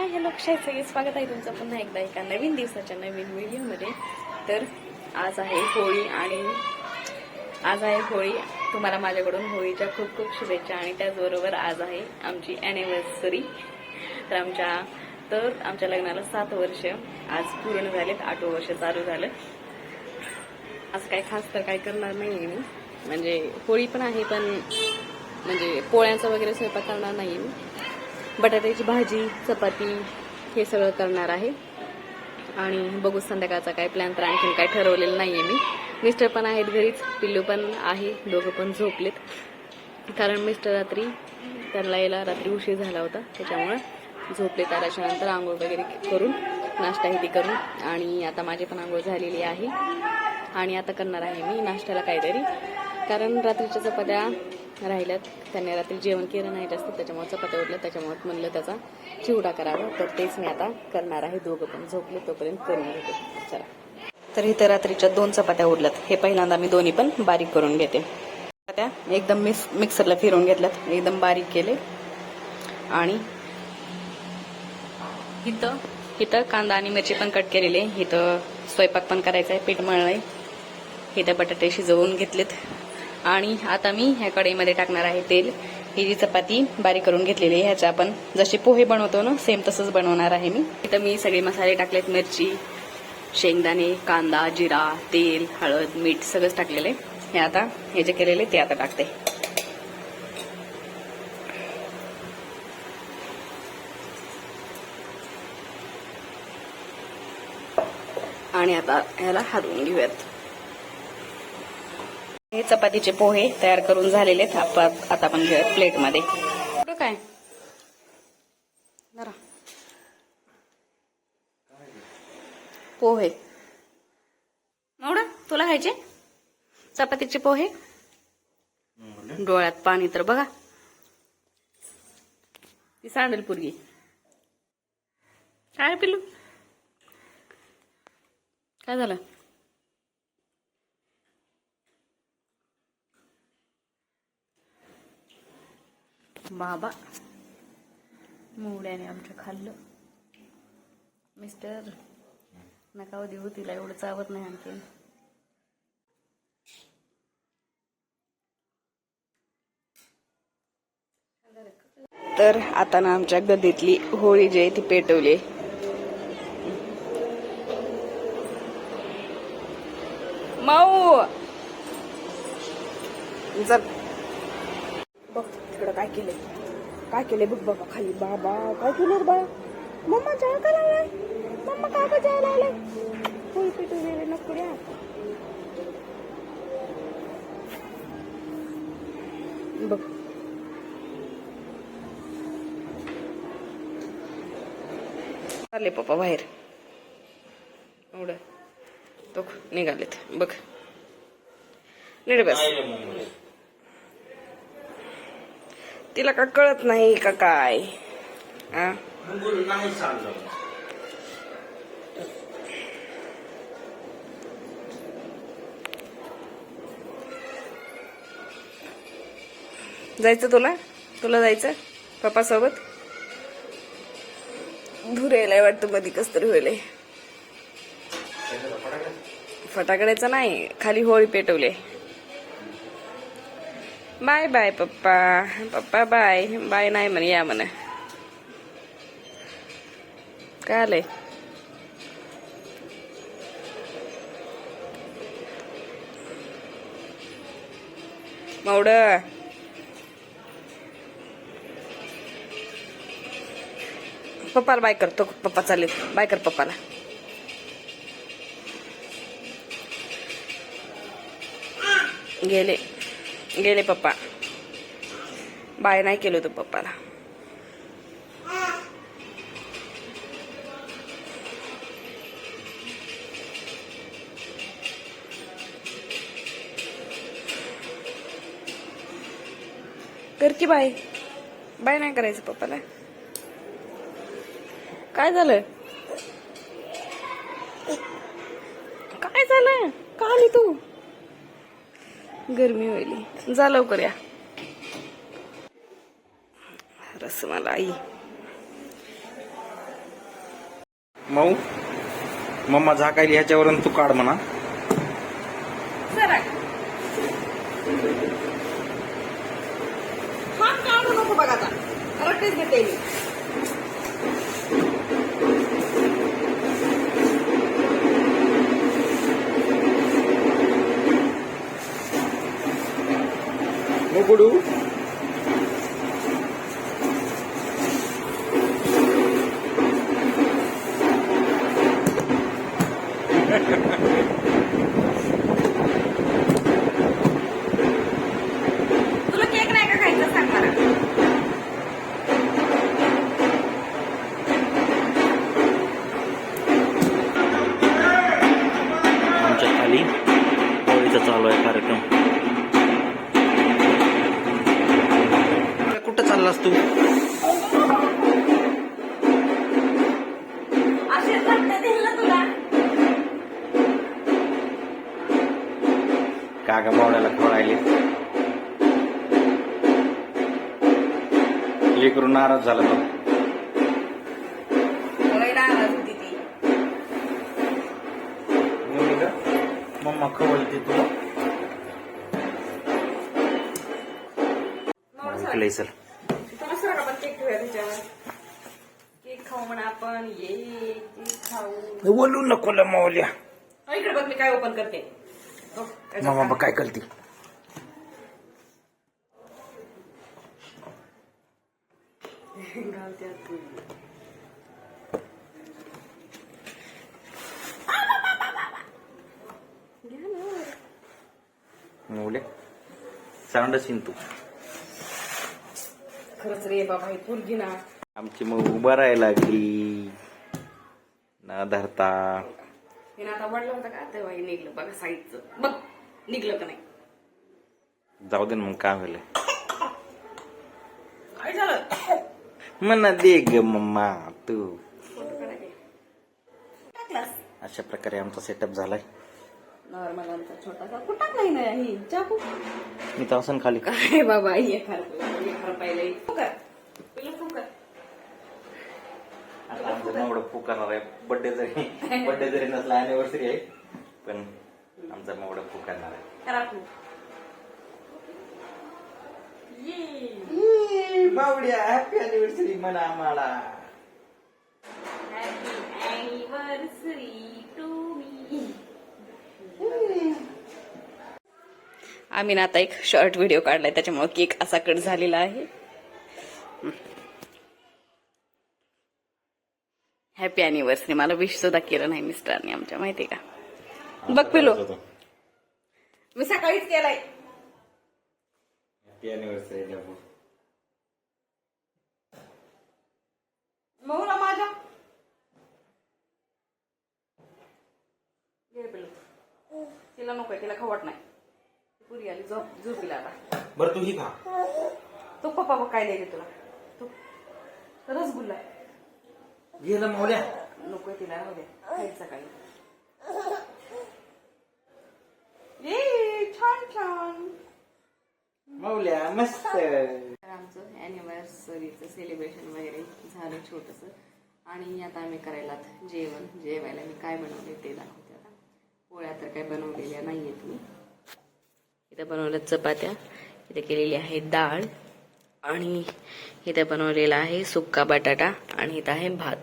Hi hello कशा सगळे स्वागत आहे तुमचं पुन्हा एकदा एका नवीन दिवसाच्या नवीन व्हिडिओमध्ये तर आज आहे होळी आणि आज आहे होळी. तुम्हाला माझ्याकडून होळीच्या खूप खूप शुभेच्छा आणि त्याचबरोबर आज आहे आमची अॅनिव्हर्सरी तर आमच्या तर आमच्या लग्नाला सात वर्ष आज पूर्ण झालेत आठवं वर्ष चालू झालं आज काय खास तर काय करणार नाही मी. म्हणजे होळी पण आहे पण म्हणजे पोळ्यांचा वगैरे स्वयंपाक करणार नाही मी. बटाट्याची भाजी चपाती हे सगळं करणार आहे. आणि बघू संध्याकाळचा काय प्लॅन तर आणखीन काय ठरवलेलं नाही आहे मी. मिस्टर पण आहेत घरीच पिल्लू पण आहे दोघं पण झोपलेत. कारण मिस्टर रात्री त्यांना यायला रात्री उशीर झाला होता त्याच्यामुळं झोपले त्याच्यानंतर आंघोळ वगैरे करून नाश्ता हे करून. आणि आता माझी पण आंघोळ झालेली आहे. आणि आता करणार आहे मी नाश्त्याला काहीतरी. कारण रात्रीच्या चपात्या राहिल्यात. त्यांनी रात्री जेवण केलं नाही जास्त त्याच्यामुळे चपात्या उठल्या त्याच्यामुळे म्हणलं त्याचा चिवडा करावा. तर तेच मी आता करणार आहे दोघं पण. झोपले तोपर्यंत करून घेते. चला. तर इथं रात्रीच्या दोन चपात्या उरल्यात. हे पहिल्यांदा मी दोन्ही पण बारीक करून घेते. चपात्या एकदम मिक्स मिक्सरला फिरवून घेतल्यात. एकदम बारीक केले. आणि इथं इथं कांदा आणि मिरची पण कट केलेली. आहे इथं स्वयंपाक पण करायचा आहे. पीठ मळलं आहे इथं बटाटे शिजवून घेतलेत. आणि आता मी ह्या कढईमध्ये टाकणार आहे तेल. ही जी चपाती बारीक करून घेतलेली आहे ह्याच्या आपण. जसे पोहे बनवतो ना सेम तसंच बनवणार आहे मी. इथं मी सगळे मसाले टाकलेत मिरची शेंगदाणे कांदा जिरा तेल हळद मीठ सगळंच टाकलेले हे आता हे जे केलेले ते आता टाकते. आणि आता ह्याला हरवून घेऊयात. हे चपातीचे पोहे तयार करून झालेले आहेत. आता आपण घेऊयात प्लेटमध्ये. काय? पोहे. एवढं तुला खायचे? चपातीचे पोहे? डोळ्यात पाणी तर बघा. ती सांडल पुरगी. काय पिलू? काय झालं? बाबा. मोड्याने आमच्या खाल्लं. मिस्टर नका हो देऊ तिला एवढं चावत नाही आणखीन. तर आता ना आमच्या गदीतली होळी जी आहे ती पेटवली. माऊ! जर इकडं काय केलंय? काय केलंय बघ बघा खाली. बाबा काय केलं रे बाळा? मम्मा चहा का लावलाय? मम्मा काय का जाळ लावलाय? होळी गेले नकुड्या बघ. चालले पप्पा बाहेर. एवढं. तो निघालेत. बघ. नीट बस. तिला का कळत नाही का काय? आ? जायचं तुला? तुला जायचं? पप्पा सोबत धूर यायलाय वाटतं मध्ये कस तरी होईल फटाकड्याचं नाही खाली होळी पेटवले बाय बाय पप्पा पप्पा बाय बाय नाही म्हणे या म्हणे काय आलंय मावड पप्पाला बाय करतो पप्पा चालेल बाय कर पप्पाला गेले गेले पप्पा. बाय नाही केलं होतं पप्पाला. कर की बाय बाय नाही करायचं पप्पाला. काय झालं? काय झालं? का आली तू? गरमी होईल जा लवकर या. रसमलाई मऊ मम्मा झाकायली ह्याच्यावरून तू काढ म्हणा. हा बघा आता. रट्टेच घेते मी चाललास तू? असे धक्के दिल ना तुला. काका बावड्याला खोळायले. लेकरून नाराज झाला तो. मम्मा खवळते तुला. ऐकलंय सर तुला सांग आपण केक खाऊ म्हणा आपण. ये केक खाऊ. बोलू नको मावल्या. हो, इकडे बघ मी काय ओपन करते. बघ काय करते. साऊंडच तू. खरंच रे बाबा ही पोरगी ना. आमची मग उभं राहायला लागली. न धरता. हिनं आता होतं का? तेव्हा हे निघलं. बघा साईडचं बघ निघलं का नाही? जाऊ दे ना मग काय होईल? काय झालं? म्हणा दे ग मम्मा तू. फोटो काढायचे टाकलास अशा प्रकारे आमचा सेटअप झालाय. नॉर्मल आमचा छोटासा कुठं ही नाही ही? चाकू. मी तर असं खाली. काय बाबा हे खार हे खार पाहिले. फुकर. पहिलं फुकर. आता आमचं मावडं फुकारणार आहे. बड्डे जरी बड्डे जरी नसला अॅनिव्हर्सरी आहे. पण आमचा मावडं फुकारणार आहे. करा तू ये मावड्या हॅपी अॅनिव्हर्सरी म्हणा आम्हाला. हॅपी अॅनिव्हर्सरी टू मी आम्ही ना आता एक शॉर्ट व्हिडिओ काढलाय त्याच्यामुळे केक असा कट झालेला आहे. हॅपी अॅनिव्हर्सरी मला विश सुद्धा केलं नाही मिस्टरने आमच्या माहिती का? बघ पिलो मी सकाळीच केलाय. हॅपी अॅनिव्हर्सरी माझ्या. तिला नकोय तिला खवट नाही. पुरी आली झोप झोपीला आता. बरं तू ही खा. तो पप्पा बघ काय द्यायचे तुला? तो रसगुल्ला. घे ना मावल्या. नकोय तिला राहू दे. खाईल सकाळी. ये छान छान. मावल्या मस्त. तर आमचं अॅनिव्हर्सरीचं सेलिब्रेशन वगैरे झालं छोटंसं. आणि आता आम्ही करायला जेवण. जेवायला मी काय बनवले ते दाखवते आता. पोळ्या तर काय बनवलेल्या नाही आहेत मी. इथं बनवल्या चपात्या. इथे केलेली आहे डाळ. आणि इथे बनवलेला आहे सुक्का बटाटा. आणि इथं आहे भात.